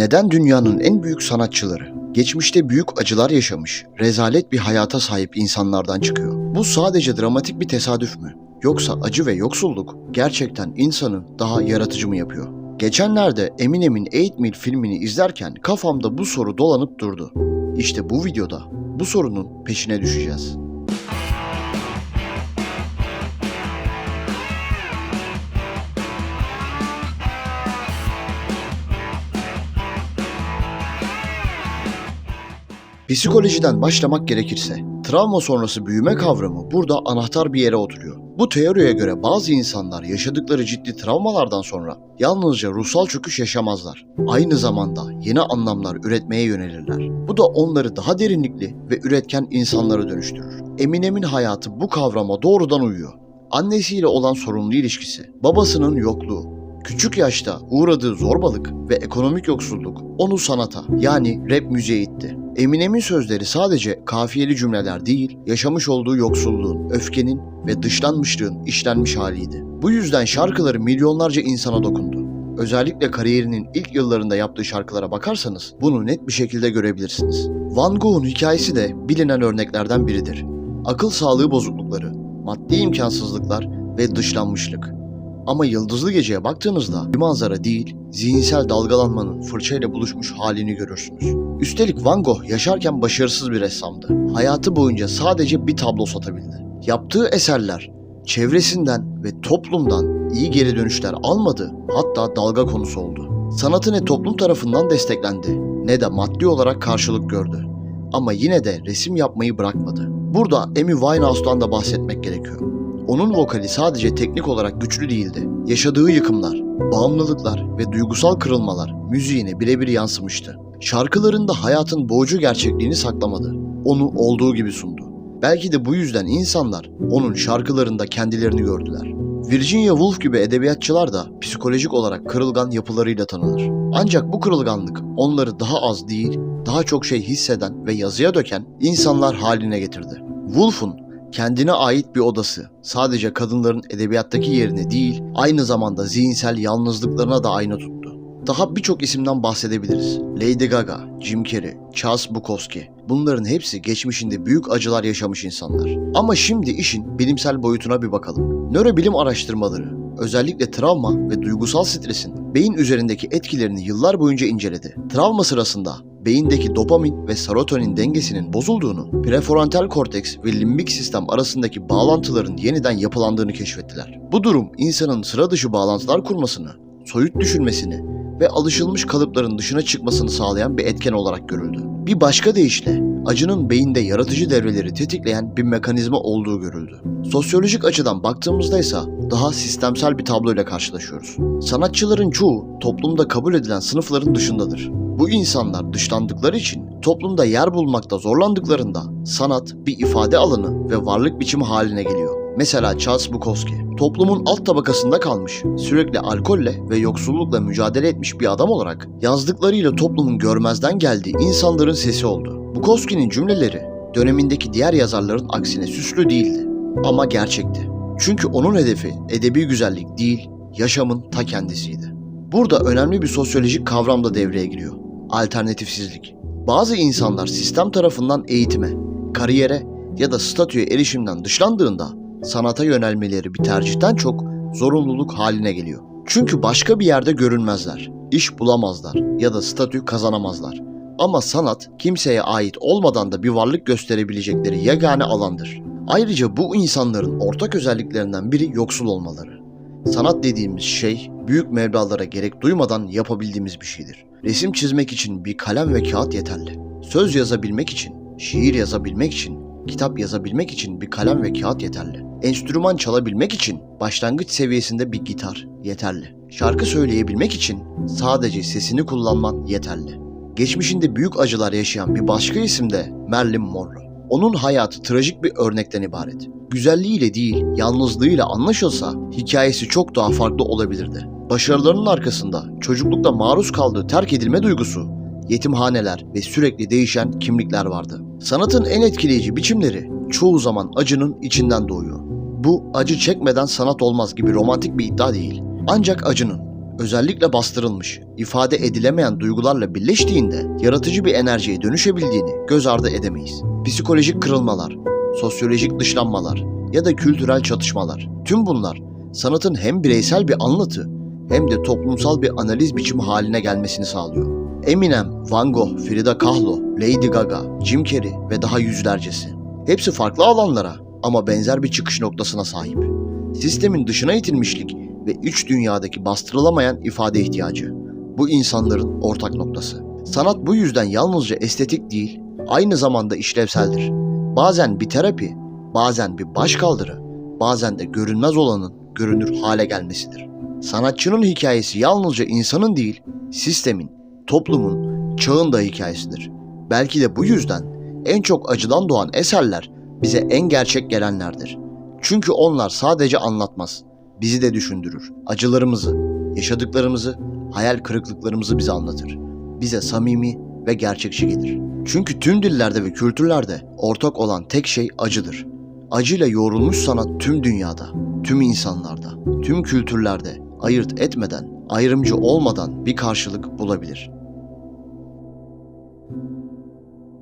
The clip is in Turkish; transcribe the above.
Neden dünyanın en büyük sanatçıları, geçmişte büyük acılar yaşamış, rezalet bir hayata sahip insanlardan çıkıyor? Bu sadece dramatik bir tesadüf mü? Yoksa acı ve yoksulluk gerçekten insanı daha yaratıcı mı yapıyor? Geçenlerde Eminem'in 8 Mil filmini izlerken kafamda bu soru dolanıp durdu. İşte bu videoda bu sorunun peşine düşeceğiz. Psikolojiden başlamak gerekirse, travma sonrası büyüme kavramı burada anahtar bir yere oturuyor. Bu teoriye göre bazı insanlar yaşadıkları ciddi travmalardan sonra yalnızca ruhsal çöküş yaşamazlar. Aynı zamanda yeni anlamlar üretmeye yönelirler. Bu da onları daha derinlikli ve üretken insanlara dönüştürür. Eminem'in hayatı bu kavrama doğrudan uyuyor. Annesiyle olan sorunlu ilişkisi, babasının yokluğu, Küçük yaşta uğradığı zorbalık ve ekonomik yoksulluk onu sanata yani rap müziğe itti. Eminem'in sözleri sadece kafiyeli cümleler değil, yaşamış olduğu yoksulluğun, öfkenin ve dışlanmışlığın işlenmiş haliydi. Bu yüzden şarkıları milyonlarca insana dokundu. Özellikle kariyerinin ilk yıllarında yaptığı şarkılara bakarsanız bunu net bir şekilde görebilirsiniz. Van Gogh'un hikayesi de bilinen örneklerden biridir. Akıl sağlığı bozuklukları, maddi imkansızlıklar ve dışlanmışlık. Ama Yıldızlı Gece'ye baktığınızda bir manzara değil, zihinsel dalgalanmanın fırçayla buluşmuş halini görürsünüz. Üstelik Van Gogh yaşarken başarısız bir ressamdı. Hayatı boyunca sadece bir tablo satabildi. Yaptığı eserler çevresinden ve toplumdan iyi geri dönüşler almadı, hatta dalga konusu oldu. Sanatı ne toplum tarafından desteklendi ne de maddi olarak karşılık gördü. Ama yine de resim yapmayı bırakmadı. Burada Amy Winehouse'dan da bahsetmek gerekiyor. Onun vokali sadece teknik olarak güçlü değildi. Yaşadığı yıkımlar, bağımlılıklar ve duygusal kırılmalar müziğine birebir yansımıştı. Şarkılarında hayatın boğucu gerçekliğini saklamadı. Onu olduğu gibi sundu. Belki de bu yüzden insanlar onun şarkılarında kendilerini gördüler. Virginia Woolf gibi edebiyatçılar da psikolojik olarak kırılgan yapılarıyla tanınır. Ancak bu kırılganlık onları daha az değil, daha çok şey hisseden ve yazıya döken insanlar haline getirdi. Woolf'un kendine ait bir odası. Sadece kadınların edebiyattaki yerine değil, aynı zamanda zihinsel yalnızlıklarına da ayna tuttu. Daha birçok isimden bahsedebiliriz. Lady Gaga, Jim Carrey, Charles Bukowski. Bunların hepsi geçmişinde büyük acılar yaşamış insanlar. Ama şimdi işin bilimsel boyutuna bir bakalım. Nörobilim araştırmaları özellikle travma ve duygusal stresin beyin üzerindeki etkilerini yıllar boyunca inceledi. Travma sırasında beyindeki dopamin ve serotonin dengesinin bozulduğunu, prefrontal korteks ve limbik sistem arasındaki bağlantıların yeniden yapılandığını keşfettiler. Bu durum insanın sıra dışı bağlantılar kurmasını, soyut düşünmesini ve alışılmış kalıpların dışına çıkmasını sağlayan bir etken olarak görüldü. Bir başka deyişle acının beyinde yaratıcı devreleri tetikleyen bir mekanizma olduğu görüldü. Sosyolojik açıdan baktığımızda ise daha sistemsel bir tabloyla karşılaşıyoruz. Sanatçıların çoğu toplumda kabul edilen sınıfların dışındadır. Bu insanlar dışlandıkları için toplumda yer bulmakta zorlandıklarında sanat bir ifade alanı ve varlık biçimi haline geliyor. Mesela Charles Bukowski, toplumun alt tabakasında kalmış, sürekli alkolle ve yoksullukla mücadele etmiş bir adam olarak yazdıklarıyla toplumun görmezden geldiği insanların sesi oldu. Bukowski'nin cümleleri dönemindeki diğer yazarların aksine süslü değildi ama gerçekti. Çünkü onun hedefi edebi güzellik değil, yaşamın ta kendisiydi. Burada önemli bir sosyolojik kavram da devreye giriyor. Alternatifsizlik. Bazı insanlar sistem tarafından eğitime, kariyere ya da statüye erişimden dışlandığında sanata yönelmeleri bir tercihten çok zorunluluk haline geliyor. Çünkü başka bir yerde görünmezler, iş bulamazlar ya da statü kazanamazlar. Ama sanat kimseye ait olmadan da bir varlık gösterebilecekleri yegane alandır. Ayrıca bu insanların ortak özelliklerinden biri yoksul olmaları. Sanat dediğimiz şey büyük meblağlara gerek duymadan yapabildiğimiz bir şeydir. Resim çizmek için bir kalem ve kağıt yeterli. Söz yazabilmek için, şiir yazabilmek için, kitap yazabilmek için bir kalem ve kağıt yeterli. Enstrüman çalabilmek için başlangıç seviyesinde bir gitar yeterli. Şarkı söyleyebilmek için sadece sesini kullanman yeterli. Geçmişinde büyük acılar yaşayan bir başka isim de Marilyn Monroe. Onun hayatı trajik bir örnekten ibaret. Güzelliğiyle değil, yalnızlığıyla anlaşılsa hikayesi çok daha farklı olabilirdi. Başarılarının arkasında çocuklukta maruz kaldığı terk edilme duygusu, yetimhaneler ve sürekli değişen kimlikler vardı. Sanatın en etkileyici biçimleri çoğu zaman acının içinden doğuyor. Bu acı çekmeden sanat olmaz gibi romantik bir iddia değil. Ancak acının, özellikle bastırılmış, ifade edilemeyen duygularla birleştiğinde yaratıcı bir enerjiye dönüşebildiğini göz ardı edemeyiz. Psikolojik kırılmalar, sosyolojik dışlanmalar ya da kültürel çatışmalar. Tüm bunlar sanatın hem bireysel bir anlatı hem de toplumsal bir analiz biçimi haline gelmesini sağlıyor. Eminem, Van Gogh, Frida Kahlo, Lady Gaga, Jim Carrey ve daha yüzlercesi. Hepsi farklı alanlara ama benzer bir çıkış noktasına sahip. Sistemin dışına itilmişlik ve üç dünyadaki bastırılamayan ifade ihtiyacı. Bu insanların ortak noktası. Sanat bu yüzden yalnızca estetik değil, aynı zamanda işlevseldir. Bazen bir terapi, bazen bir başkaldırı, bazen de görünmez olanın görünür hale gelmesidir. Sanatçının hikayesi yalnızca insanın değil, sistemin, toplumun, çağın da hikayesidir. Belki de bu yüzden en çok acıdan doğan eserler bize en gerçek gelenlerdir. Çünkü onlar sadece anlatmaz, bizi de düşündürür. Acılarımızı, yaşadıklarımızı, hayal kırıklıklarımızı bize anlatır. Bize samimi ve gerçekçi gelir. Çünkü tüm dillerde ve kültürlerde ortak olan tek şey acıdır. Acıyla yoğrulmuş sanat tüm dünyada, tüm insanlarda, tüm kültürlerde ayırt etmeden, ayrımcı olmadan bir karşılık bulabilir.